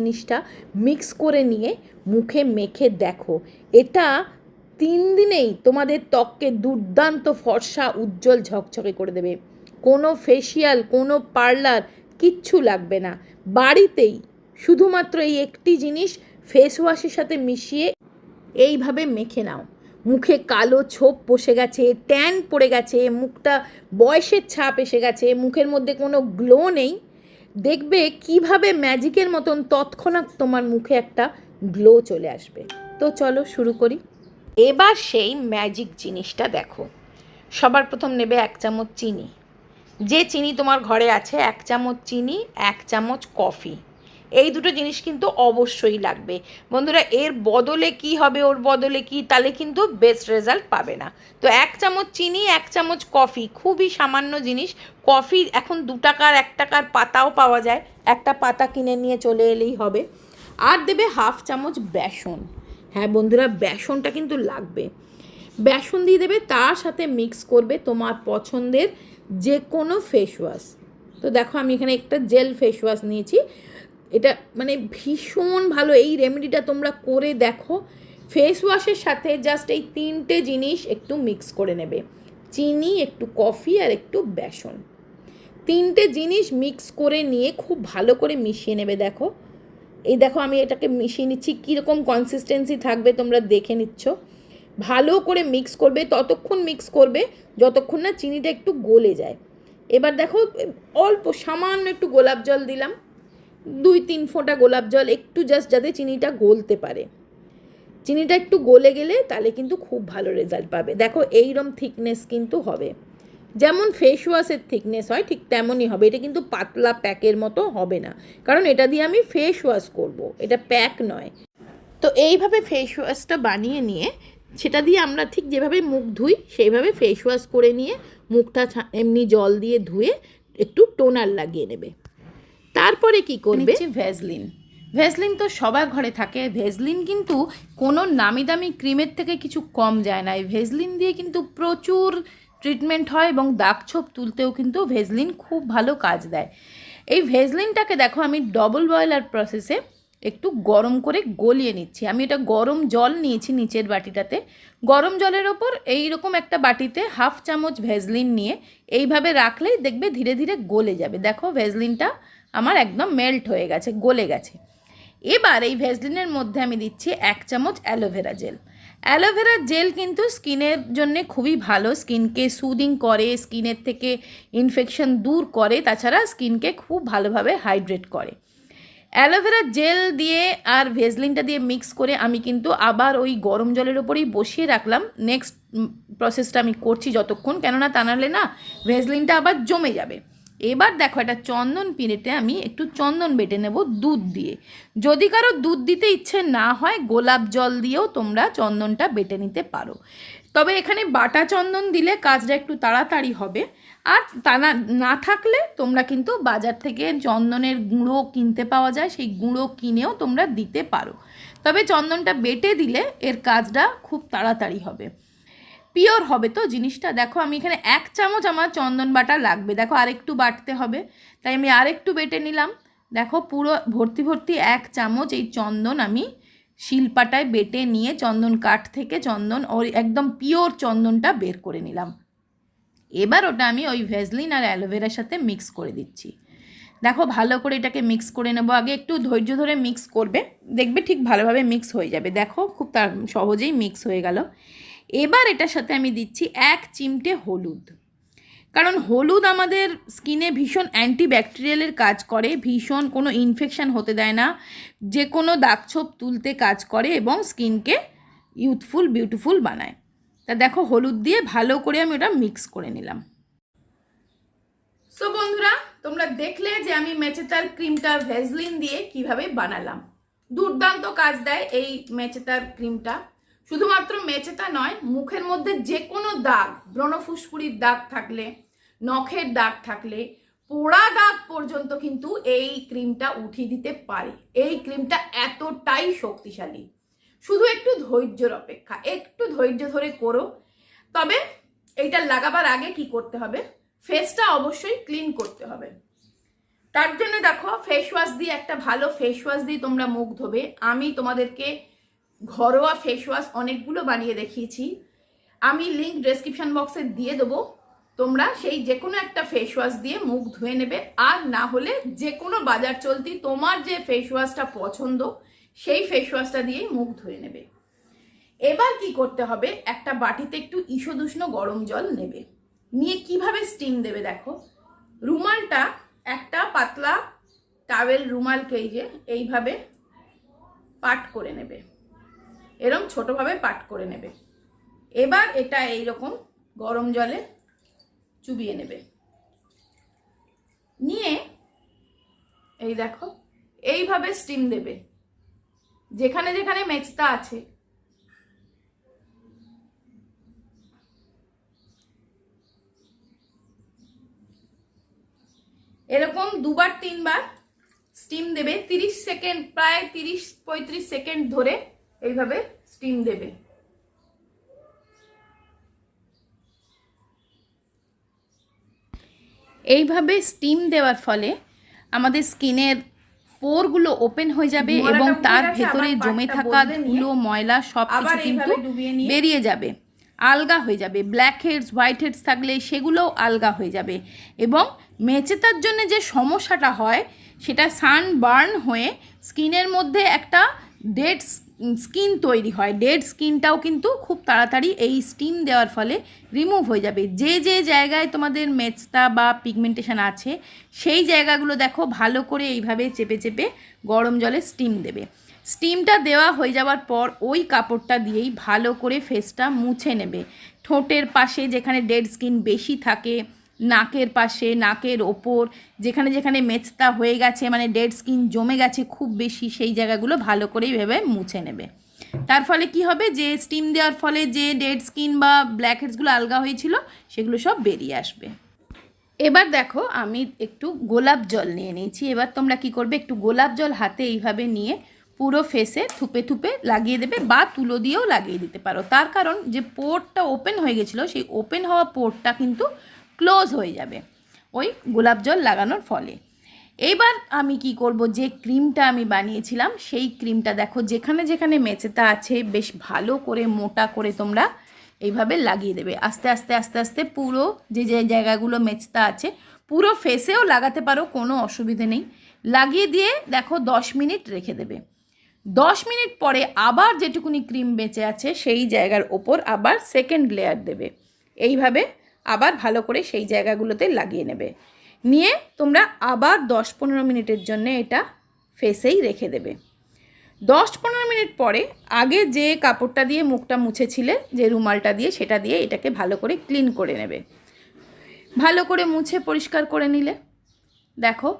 জিনিসটা মিক্স করে নিয়ে মুখে মেখে দেখো। এটা তিন দিনেই তোমাদের ত্বককে দুর্দান্ত ফর্সা, উজ্জ্বল, ঝকঝকে করে দেবে। কোনো ফেসিয়াল কোনো পার্লার কিচ্ছু লাগবে না। বাড়িতেই শুধুমাত্র এই একটি জিনিস ফেস ওয়াশের সাথে মিশিয়ে এইভাবে মেখে নাও। মুখে কালো ছোপ বসে গেছে ট্যান পড়ে গেছে, মুখটা বয়সের ছাপ এসে গেছে, মুখের মধ্যে কোনো গ্লো নেই। দেখবে কীভাবে ম্যাজিকের মতন তৎক্ষণাৎ তোমার মুখে একটা গ্লো চলে আসবে। তো চলো শুরু করি। এবার সেই ম্যাজিক জিনিসটা দেখো। সবার প্রথম নেবে এক চামচ চিনি। যে চিনি তোমার ঘরে আছে, এক চামচ চিনি, এক চামচ কফি এই দুটো জিনিস কিন্তু অবশ্যই লাগবে। বন্ধুরা, এর বদলে কি হবে, ওর বদলে কি, তাহলে কিন্তু বেস্ট রেজাল্ট পাবে না। তো এক চামচ চিনি, এক চামচ কফি খুবই সামান্য জিনিস। কফি এখন দু টাকার, এক টাকার পাতাও পাওয়া যায়। একটা পাতা কিনে নিয়ে চলে এলেই হবে। আর দেবে হাফ চামচ বেসন। হ্যাঁ বন্ধুরা, বেসনটা কিন্তু লাগবে। বেসন দিয়ে দেবে, তার সাথে মিক্স করবে তোমার পছন্দের যে কোনো ফেস ওয়াশ তো দেখো আমি এখানে একটা জেল ফেস ওয়াশ নিয়েছি। এটা মানে ভীষণ ভালো। এই রেমেডিটা তোমরা করে দেখো। ফেস ওয়াশের সাথে জাস্ট এই তিনটে জিনিস একটু মিক্স করে নেবে। চিনি, একটু কফি আর একটু বেসন। তিনটে জিনিস মিক্স করে নিয়ে খুব ভালো করে মিশিয়ে নেবে দেখো। এই দেখো আমি এটাকে মিশিয়ে নিচ্ছি। কীরকম কনসিস্টেন্সি থাকবে তোমরা দেখে নিচ্ছ। ভালো করে মিক্স করবে। ততক্ষণ মিক্স করবে যতক্ষণ না চিনিটা একটু গলে যায়। এবার দেখো, অল্প সামান্য একটু গোলাপ জল দিলাম। দুই তিন ফোঁটা গোলাপ জল, একটু জাস্ট যাতে চিনিটা গলতে পারে। চিনিটা একটু গলে গেলে তাহলে কিন্তু খুব ভালো রেজাল্ট পাবে। দেখো এইরম থিকনেস কিন্তু হবে। যেমন ফেস ওয়াশের থিকনেস হয়, ঠিক তেমনই হবে। এটা কিন্তু পাতলা প্যাকের মতো হবে না। কারণ এটা দিয়ে আমি ফেস ওয়াশ করব। এটা প্যাক নয়। তো এইভাবে ফেস ওয়াশটা বানিয়ে নিয়ে, সেটা দিয়ে আমরা ঠিক যেভাবে মুখ ধুই, সেইভাবে ফেস ওয়াশ করে নিয়ে মুখটা এমনি জল দিয়ে ধুয়ে একটু টোনার লাগিয়ে নেবে। তারপরে কি করবে? ভেজলিন ভেজলিন তো সবার ঘরে থাকে। ভেজলিন কিন্তু কোনো নামি দামি ক্রিমের থেকে কিছু কম যায় না। এই ভেজলিন দিয়ে কিন্তু প্রচুর ট্রিটমেন্ট হয় এবং দাগ ছোপ তুলতেও কিন্তু ভেজলিন খুব ভালো কাজ দেয়। এই ভেজলিনটাকে দেখো আমি ডবল বয়লার প্রসেসে একটু গরম করে গলিয়ে নিচ্ছি। আমি এটা গরম জল নিয়েছি নিচের বাটিটাতে। গরম জলের ওপর এই রকম একটা বাটিতে হাফ চামচ ভেজলিন নিয়ে এইভাবে রাখলেই দেখবে ধীরে ধীরে গলে যাবে। দেখো ভেজলিনটা আমার একদম মেল্ট হয়ে গেছে, গলে গেছে। এবার এই ভেজলিনের মধ্যে আমি দিচ্ছি এক চামচ অ্যালোভেরা জেল অ্যালোভেরা জেল কিন্তু স্কিনের জন্য খুবই ভালো, স্কিনকে সুদিং করে, স্কিনের থেকে ইনফেকশন দূর করে, তাছাড়া স্কিনকে খুব ভালোভাবে হাইড্রেট করে। অ্যালোভেরা জেল দিয়ে আর ভেজলিনটা দিয়ে মিক্স করে আমি কিন্তু আবার ওই গরম জলের ওপরেই বসিয়ে রাখলাম। নেক্সট প্রসেসটা আমি করছি যতক্ষণ, কেননা তা নাহলে না ভেজলিনটা আবার জমে যাবে। এবার দেখো একটা চন্দন পিড়েতে আমি একটু চন্দন বেটে নেব দুধ দিয়ে। যদি কারও দুধ দিতে ইচ্ছে না হয়, গোলাপ জল দিয়েও তোমরা চন্দনটা বেটে নিতে পারো। তবে এখানে বাটা চন্দন দিলে কাজটা একটু তাড়াতাড়ি হবে। আর তা না না থাকলে তোমরা কিন্তু বাজার থেকে চন্দনের গুঁড়ো কিনতে পাওয়া যায়, সেই গুঁড়ো কিনেও তোমরা দিতে পারো। তবে চন্দনটা বেটে দিলে এর কাজটা খুব তাড়াতাড়ি হবে। পিওর হবে তো জিনিসটা? দেখো, আমি এখানে এক চামচ আমার চন্দন বাটা লাগবে। দেখো, আরেকটু বাটতে হবে। তাই আমি আরেকটু বেটে নিলাম। দেখো, পুরো ভর্তি ভর্তি এক চামচ এই চন্দন আমি শিলপাটায় বেটে নিয়ে চন্দন কাঠ থেকে চন্দন একদম পিওর চন্দনটা বের করে নিলাম। এবার ওটা আমি ওই ভেজলিন আর অ্যালোভেরার সাথে মিক্স করে দিচ্ছি। দেখো, ভালো করে এটাকে মিক্স করে নেব। আগে একটু ধৈর্য ধরে মিক্স করবে। দেখবে ঠিক ভালোভাবে মিক্স হয়ে যাবে। দেখো, খুব তার সহজেই মিক্স হয়ে গেল। এবার এটার সাথে আমি দিচ্ছি এক চিমটে হলুদ। কারণ হলুদ আমাদের স্কিনে ভীষণ অ্যান্টিব্যাকটেরিয়ালের কাজ করে, ভীষণ কোনো ইনফেকশান হতে দেয় না, যে কোনো দাগছোপ তুলতে কাজ করে এবং স্কিনকে ইউথফুল, বিউটিফুল বানায়। তা দেখো হলুদ দিয়ে ভালো করে আমি ওটা মিক্স করে নিলাম। সো বন্ধুরা, তোমরা দেখলে যে আমি মেচেতার ক্রিমটা ভেজলিন দিয়ে কীভাবে বানালাম। দুর্দান্ত কাজ দেয় এই মেচেতার ক্রিমটা। শুধুমাত্র মেচেতা নয়, মুখের মধ্যে যে কোনো দাগ ব্রণফুসকুড়ির দাগ থাকলে, নখের দাগ থাকলে, পোড়া দাগ পর্যন্ত কিন্তু এই ক্রিমটা উঠিয়ে দিতে পারে। এই ক্রিমটা এতটাই শক্তিশালী। শুধু একটু ধৈর্যর অপেক্ষা, একটু ধৈর্য ধরে করো। তবে এইটা লাগাবার আগে কি করতে হবে? ফেসটা অবশ্যই ক্লিন করতে হবে। তার জন্য দেখো ফেস ওয়াশ দিয়ে একটা ভালো ফেস ওয়াশ দিয়ে তোমরা মুখ ধোবে। আমি তোমাদেরকে ঘরোয়া ফেস ওয়াশ অনেকগুলো বানিয়ে দেখিয়েছি। আমি লিঙ্ক ডেসক্রিপশন বক্সে দিয়ে দেবো। তোমরা সেই যে কোনো একটা ফেস ওয়াশ দিয়ে মুখ ধুয়ে নেবে। আর না হলে যে কোনো বাজার চলতি তোমার যে ফেস ওয়াশটা পছন্দ, সেই ফেস ওয়াশটা দিয়েই মুখ ধুয়ে নেবে। এবার কি করতে হবে? একটা বাটিতে একটু ঈষদুষ্ণ গরম জল নেবে। নিয়ে কীভাবে স্টিম দেবে দেখো? রুমালটা একটা পাতলা টাওয়েল রুমালকে এই যে, এইভাবে পাট করে নেবে। এরম ছোটোভাবে পাট করে নেবে। এবার এটা এই রকম গরম জলে চুবিয়ে নেবে। নিয়ে এই দেখো, এইভাবে স্টিম দেবে। যেখানে যেখানে মেচতা আছে। এরকম দুবার তিনবার স্টিম দেবে। তিরিশ সেকেন্ড প্রায় তিরিশ পঁয়ত্রিশ সেকেন্ড ধরে এইভাবে স্টিম দেবে। এইভাবে স্টিম দেওয়ার ফলে আমাদের স্কিনের পোরগুলো ওপেন হয়ে যাবে এবং তার ভেতরে জমে থাকা ধুলো ময়লা সব কিছু কিন্তু বেরিয়ে যাবে। আলগা হয়ে যাবে। ব্ল্যাক হেডস হোয়াইট হেডস থাকলে সেগুলোও আলগা হয়ে যাবে এবং মেচেতার জন্য যে সমস্যাটা হয় সেটা সান বার্ন হয়ে স্কিনের মধ্যে একটা ডেড স্কিন তৈরি হয়। ডেড স্কিনটাও কিন্তু খুব তাড়াতাড়ি এই স্টিম দেওয়ার ফলে রিমুভ হয়ে যাবে। যে যে জায়গায় তোমাদের মেচতা বা পিগমেন্টেশন আছে, সেই জায়গাগুলো দেখো ভালো করে এইভাবে চেপে চেপে গরম জলে স্টিম দেবে। স্টিমটা দেওয়া হয়ে যাওয়ার পর ওই কাপড়টা দিয়েই ভালো করে ফেসটা মুছে নেবে। ঠোঁটের পাশে যেখানে ডেড স্কিন বেশি থাকে নাকের পাশে, নাকের ওপর, যেখানে যেখানে মেচতা হয়ে গেছে মানে ডেড স্কিন জমে গেছে খুব বেশি, সেই জায়গাগুলো ভালো করেই ভেবে মুছে নেবে। তার ফলে কি হবে? যে স্টিম দেওয়ার ফলে যে ডেড স্কিন বা ব্ল্যাক হেডসগুলো আলগা হয়েছিল, সেগুলো সব বেরিয়ে আসবে। এবার দেখো, আমি একটু গোলাপ জল নিয়ে নিয়েছি। এবার তোমরা কি করবে? একটু গোলাপ জল হাতে এইভাবে নিয়ে পুরো ফেসে থুপে থুপে লাগিয়ে দেবে বা তুলো দিয়েও লাগিয়ে দিতে পারো। তার কারণ যে পোর্টটা ওপেন হয়ে গেছিল, সেই ওপেন হওয়া পোর্টটা কিন্তু ক্লোজ হয়ে যাবে ওই গোলাপ জল লাগানোর ফলে। এইবার আমি কি করব? যে ক্রিমটা আমি বানিয়েছিলাম, সেই ক্রিমটা দেখো, যেখানে যেখানে মেচেতা আছে, বেশ ভালো করে মোটা করে তোমরা এইভাবে লাগিয়ে দেবে। আস্তে আস্তে আস্তে আস্তে পুরো যে যে জায়গাগুলো মেচতা আছে, পুরো ফেসেও লাগাতে পারো, কোনো অসুবিধে নেই। লাগিয়ে দিয়ে দেখো, দশ মিনিট রেখে দেবে। দশ মিনিট পরে আবার যেটুকুনি ক্রিম বেঁচে আছে, সেই জায়গার ওপর আবার সেকেন্ড লেয়ার দেবে। এইভাবে আবার ভালো করে সেই জায়গাগুলোতে লাগিয়ে নেবে। নিয়ে তোমরা আবার দশ পনেরো মিনিটের জন্য এটা ফেসেই রেখে দেবে। দশ পনেরো মিনিট পরে আগে যে কাপড়টা দিয়ে মুখটা মুছেছিলে, যে রুমালটা দিয়ে, সেটা দিয়ে এটাকে ভালো করে ক্লিন করে নেবে। ভালো করে মুছে পরিষ্কার করে নিলে। দেখো,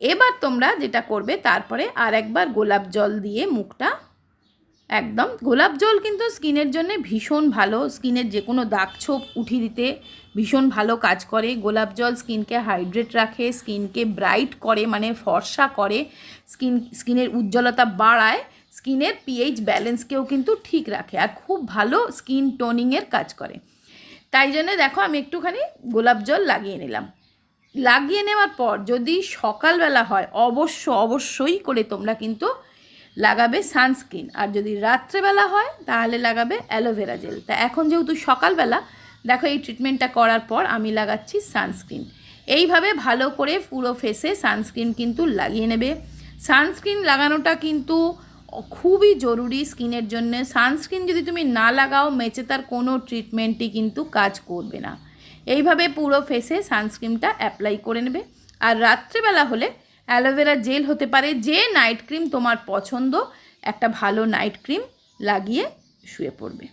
এবার তোমরা যেটা করবে, তারপরে আর একবার গোলাপ জল দিয়ে মুখটা একদম। গোলাপ জল কিন্তু স্কিনের জন্য ভীষণ ভালো। স্কিনের যে কোনো দাগ ছোপ উঠিয়ে দিতে ভীষণ ভালো কাজ করে। গোলাপ জল স্কিনকে হাইড্রেট রাখে, স্কিনকে ব্রাইট করে মানে ফর্সা করে। স্কিন, স্কিনের উজ্জ্বলতা বাড়ায়। স্কিনের পিএইচ ব্যালেন্সকেও কিন্তু ঠিক রাখে আর খুব ভালো স্কিন টোনিংয়ের কাজ করে। তাই জন্য দেখো আমি একটুখানি গোলাপ জল লাগিয়ে নিলাম। লাগিয়ে নেওয়ার পর যদি সকালবেলা হয়, অবশ্য, অবশ্যই করে তোমরা কিন্তু লাগাবে সানস্ক্রিন। আর যদি রাত্রেবেলা হয়, তাহলে লাগাবে অ্যালোভেরা জেল। তা এখন যেহেতু সকালবেলা, দেখো এই ট্রিটমেন্টটা করার পর আমি লাগাচ্ছি সানস্ক্রিন। এইভাবে ভালো করে পুরো ফেসে সানস্ক্রিন কিন্তু লাগিয়ে নেবে। সানস্ক্রিন লাগানোটা কিন্তু খুবই জরুরি স্কিনের জন্য। সানস্ক্রিন যদি তুমি না লাগাও, মেচে তার কোনো ট্রিটমেন্টই কিন্তু কাজ করবে না। এইভাবে পুরো ফেসে সানস্ক্রিনটা অ্যাপ্লাই করে নেবে। আর রাত্রেবেলা হলে অ্যালোভেরা জেল হতে পারে। যে নাইট ক্রিম তোমার পছন্দ, একটা ভালো নাইট ক্রিম লাগিয়ে শুয়ে পড়বে।